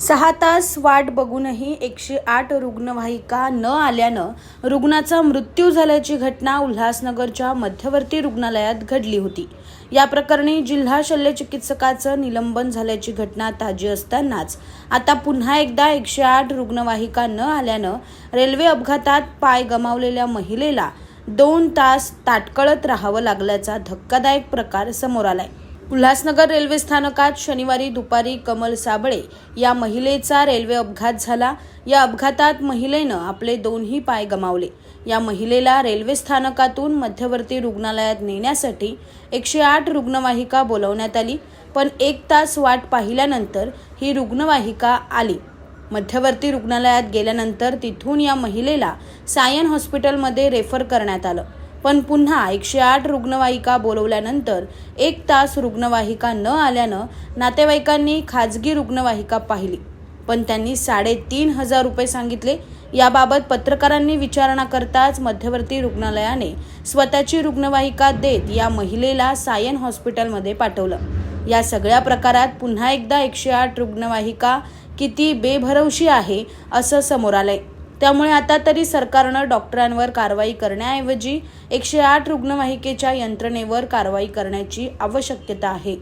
सहा तास वाट बघूनही एकशे आठ रुग्णवाहिका न आल्यानं रुग्णाचा मृत्यू झाल्याची घटना उल्हासनगरच्या मध्यवर्ती रुग्णालयात घडली होती. या प्रकरणी जिल्हा शल्यचिकित्सकाचं निलंबन झाल्याची घटना ताजी असतानाच आता पुन्हा एकदा एकशे आठ रुग्णवाहिका न आल्यानं रेल्वे अपघातात पाय गमावलेल्या महिलेला दोन तास ताटकळत राहावं लागल्याचा धक्कादायक प्रकार समोर आलाय. उल्हासनगर रेल्वे स्थानकात शनिवारी दुपारी कमल साबळे या महिलेचा रेल्वे अपघात झाला. या अपघातात महिलेनं आपले दोन्ही पाय गमावले. या महिलेला रेल्वे स्थानकातून मध्यवर्ती रुग्णालयात नेण्यासाठी एकशे आठ रुग्णवाहिका बोलवण्यात आली पण एक तास वाट पाहिल्यानंतर ही रुग्णवाहिका आली. मध्यवर्ती रुग्णालयात गेल्यानंतर तिथून या महिलेला सायन हॉस्पिटलमध्ये रेफर करण्यात आलं. पण पुन्हा एकशे आठ रुग्णवाहिका बोलवल्यानंतर एक तास रुग्णवाहिका न आल्यानं नातेवाईकांनी खाजगी रुग्णवाहिका पाहिली. पण त्यांनी साडेतीन हजार रुपये सांगितले. याबाबत पत्रकारांनी विचारणा करताच मध्यवर्ती रुग्णालयाने स्वतःची रुग्णवाहिका देत या महिलेला सायन हॉस्पिटलमध्ये पाठवलं. या सगळ्या प्रकारात पुन्हा एकदा एकशे आठ रुग्णवाहिका किती बेभरवशी आहे असं समोर आलंय. त्यामुळे आता तरी सरकारनं डॉक्टरांवर कारवाई करण्याऐवजी एकशे आठ रुग्णवाहिकेच्या यंत्रणेवर कारवाई करण्याची आवश्यकता आहे.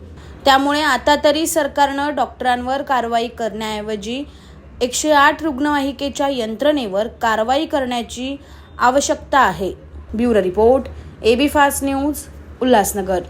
त्यामुळे आता तरी सरकारनं डॉक्टरांवर कारवाई करण्याऐवजी एकशे आठ रुग्णवाहिकेच्या यंत्रणेवर कारवाई करण्याची आवश्यकता आहे. Bureau report AB fast news Ulhasnagar.